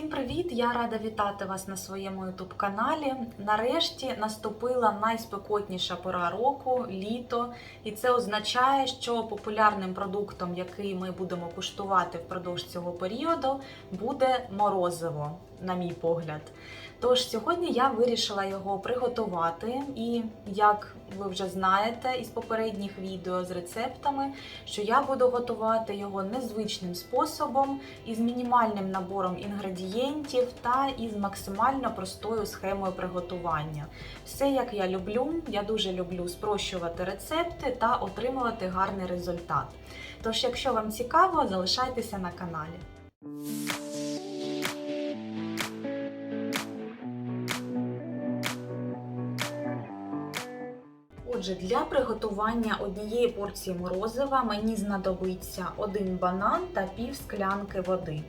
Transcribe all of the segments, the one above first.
Всім привіт! Я рада вітати вас на своєму youtube каналі. Нарешті наступила найспекотніша пора року літо, і це означає, що популярним продуктом, який ми будемо куштувати впродовж цього періоду, буде морозиво, на мій погляд. Тож сьогодні я вирішила його приготувати, і як ви вже знаєте із попередніх відео з рецептами, що я буду готувати його незвичним способом, із мінімальним набором інгредієнтів та із максимально простою схемою приготування. Все як я люблю, я дуже люблю спрощувати рецепти та отримувати гарний результат. Тож, якщо вам цікаво, залишайтеся на каналі. Отже, для приготування однієї порції морозива мені знадобиться один банан та пів склянки води.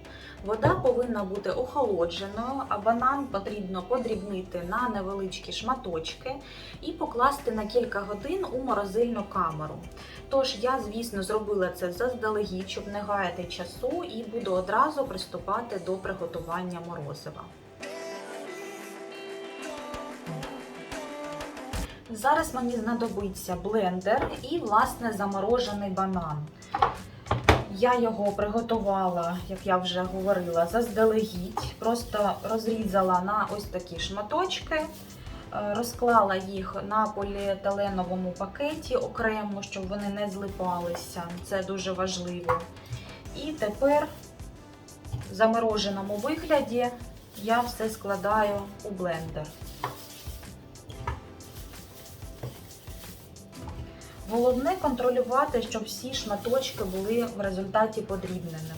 Вода повинна бути охолодженою, а банан потрібно подрібнити на невеличкі шматочки і покласти на кілька годин у морозильну камеру. Тож я, звісно, зробила це заздалегідь, щоб не гаяти часу, і буду одразу приступати до приготування морозива. Зараз мені знадобиться блендер і, власне, заморожений банан. Я його приготувала, як я вже говорила, заздалегідь. Просто розрізала на ось такі шматочки, е, розклала їх на поліетиленовому пакеті окремо, щоб вони не злипалися. Це дуже важливо. І тепер в замороженому вигляді я все складаю у блендер. Головне контролювати, щоб всі шматочки були в результаті подрібненими.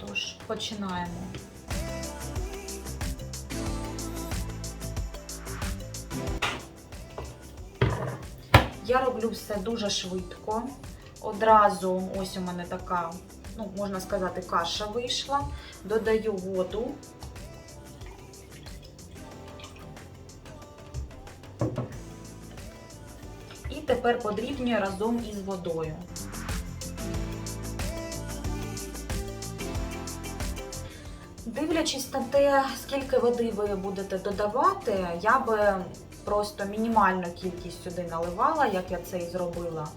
Тож, починаємо. Я роблю все дуже швидко. Одразу, ось у мене така, ну, можна сказати, каша вийшла. Додаю воду. Тепер подрібнюю разом із водою. Дивлячись на те, скільки води ви будете додавати, я би просто мінімальну кількість сюди наливала, як я це і зробила.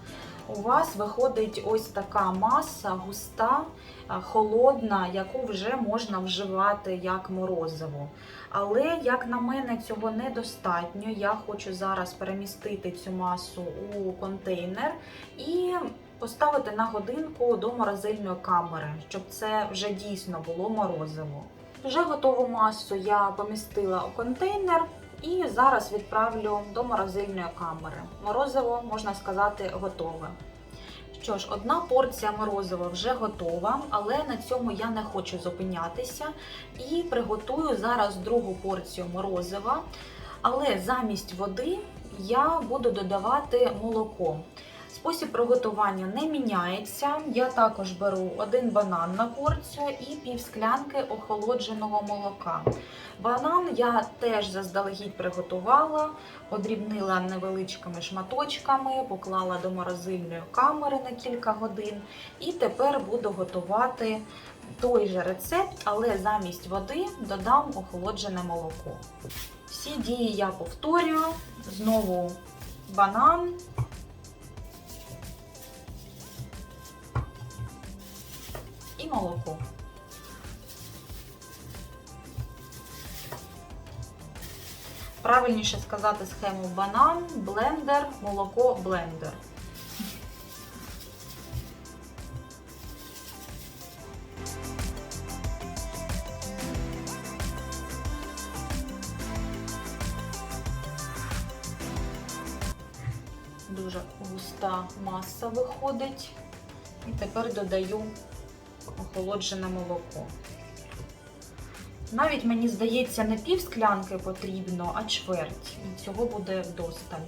У вас виходить ось така маса густа, холодна, яку вже можна вживати як морозиво. Але, як на мене, цього недостатньо. Я хочу зараз перемістити цю масу у контейнер і поставити на годинку до морозильної камери, щоб це вже дійсно було морозиво. Вже готову масу я помістила у контейнер. І зараз відправлю до морозильної камери. Морозиво, можна сказати, готове. Що ж, одна порція морозива вже готова, але на цьому я не хочу зупинятися і приготую зараз другу порцію морозива. Але замість води я буду додавати молоко. Спосіб приготування не міняється. Я також беру один банан на порцію і пів склянки охолодженого молока. Банан я теж заздалегідь приготувала, подрібнила невеличкими шматочками, поклала до морозильної камери на кілька годин. І тепер буду готувати той же рецепт, але замість води додам охолоджене молоко. Всі дії я повторюю. Знову банан. Молоко. Правильніше сказати схему банан, блендер, молоко, блендер. Дуже густа маса виходить. І тепер додаю охолоджене молоко. Навіть, мені здається, не пів склянки потрібно, а чверть. І цього буде досталь.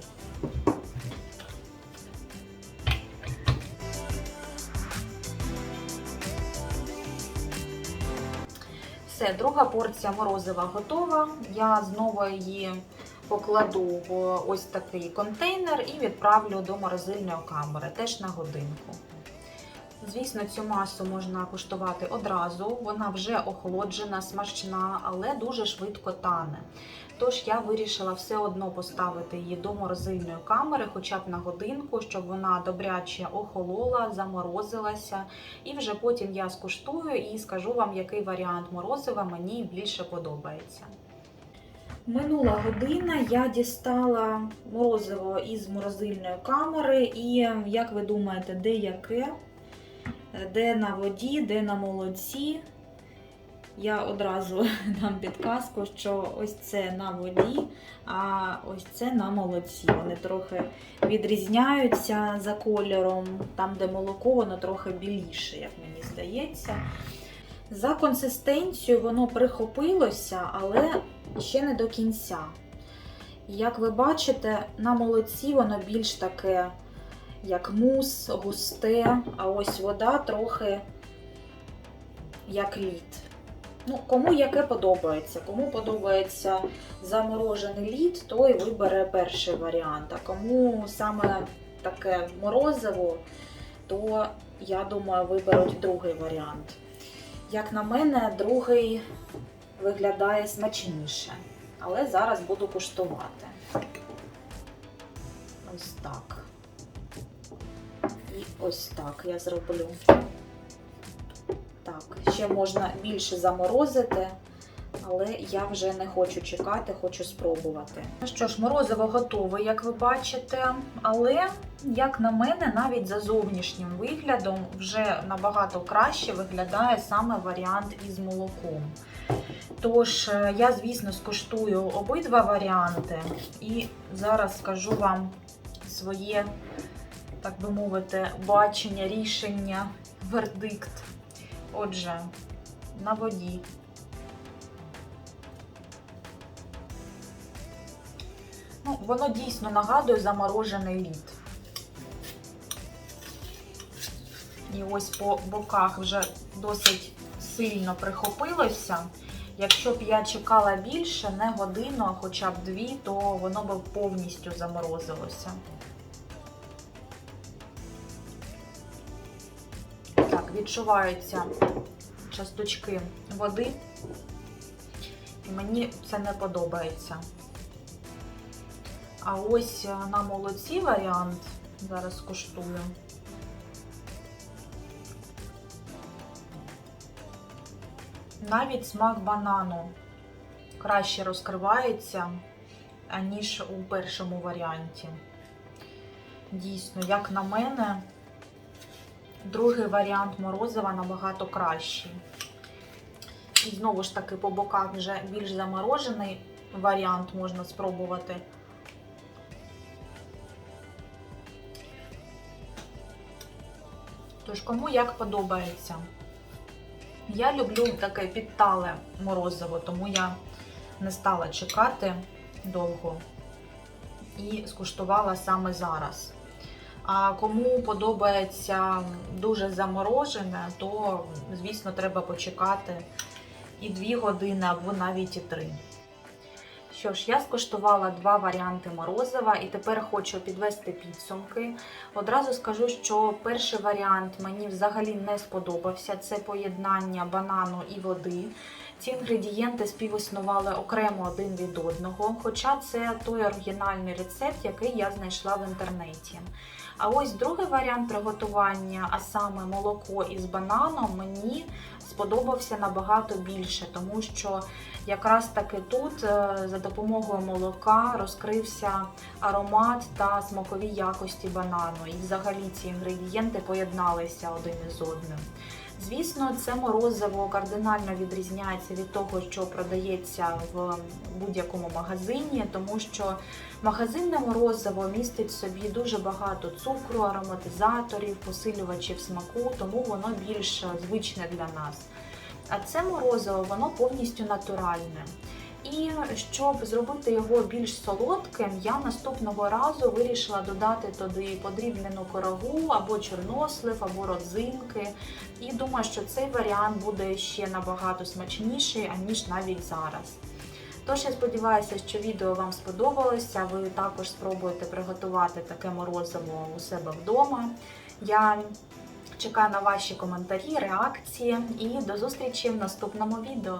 Все, друга порція морозива готова. Я знову її покладу в ось такий контейнер і відправлю до морозильної камери, теж на годинку. Звісно, цю масу можна куштувати одразу, вона вже охолоджена, смачна, але дуже швидко тане. Тож я вирішила все одно поставити її до морозильної камери, хоча б на годинку, щоб вона добряче охолола, заморозилася. І вже потім я скуштую і скажу вам, який варіант морозива мені більше подобається. Минула година, я дістала морозиво із морозильної камери, і як ви думаєте, де яке? Де на воді, де на молоці? Я одразу дам підказку, що ось це на воді, а ось це на молоці. Вони трохи відрізняються за кольором. Там, де молоко, воно трохи біліше, як мені здається. За консистенцією воно прихопилося, але ще не до кінця. Як ви бачите, на молоці воно більш таке, як мус, густе, а ось вода трохи як лід. Ну, кому яке подобається. Кому подобається заморожений лід, той вибере перший варіант. А кому саме таке морозиво, то я думаю, виберуть другий варіант. Як на мене, другий виглядає смачніше. Але зараз буду куштувати. Ось так. І ось так я зроблю. Так, ще можна більше заморозити, але я вже не хочу чекати, хочу спробувати. Ну що ж, морозиво готове, як ви бачите, але, як на мене, навіть за зовнішнім виглядом вже набагато краще виглядає саме варіант із молоком. Тож, е, я, звісно, скуштую обидва варіанти і зараз скажу вам своє, так би мовити, бачення, рішення, вердикт. Отже, на воді. Ну, воно дійсно нагадує заморожений лід. І ось по боках вже досить сильно прихопилося. Якщо б я чекала більше, не годину, а хоча б дві, то воно б повністю заморозилося. Відчуваються часточки води, і мені це не подобається. А ось е, на молоці варіант, зараз скуштую. Навіть смак банану краще розкривається, аніж у першому варіанті. Дійсно, як на мене, другий варіант морозива набагато кращий. І знову ж таки, по боках вже більш заморожений варіант можна спробувати. Тож, кому як подобається. Я люблю таке підтале морозиво, тому я не стала чекати довго і скуштувала саме зараз. А кому подобається дуже заморожене, то, звісно, треба почекати і 2 години, або навіть і 3. Що ж, я скуштувала два варіанти морозива і тепер хочу підвести підсумки. Одразу скажу, що перший варіант мені взагалі не сподобався. Це поєднання банану і води. Ці інгредієнти співіснували окремо один від одного, хоча це той оригінальний рецепт, який я знайшла в інтернеті. А ось другий варіант приготування, а саме молоко із бананом, мені сподобався набагато більше, тому що якраз таки тут е, за допомогою молока розкрився аромат та смакові якості банану. І взагалі ці інгредієнти поєдналися один із одним. Звісно, це морозиво кардинально відрізняється від того, що продається в будь-якому магазині, тому що магазинне морозиво містить в собі дуже багато цукру, ароматизаторів, посилювачів смаку, тому воно більш звичне для нас. А це морозиво, воно повністю натуральне. І щоб зробити його більш солодким, я наступного разу вирішила додати туди подрібнену корову або чорнослив, або родзинки. І думаю, що цей варіант буде ще набагато смачніший, аніж навіть зараз. Тож я сподіваюся, що відео вам сподобалося. Ви також спробуєте приготувати таке морозиво у себе вдома. Я Чекаю на ваші коментарі, реакції і до зустрічі в наступному відео.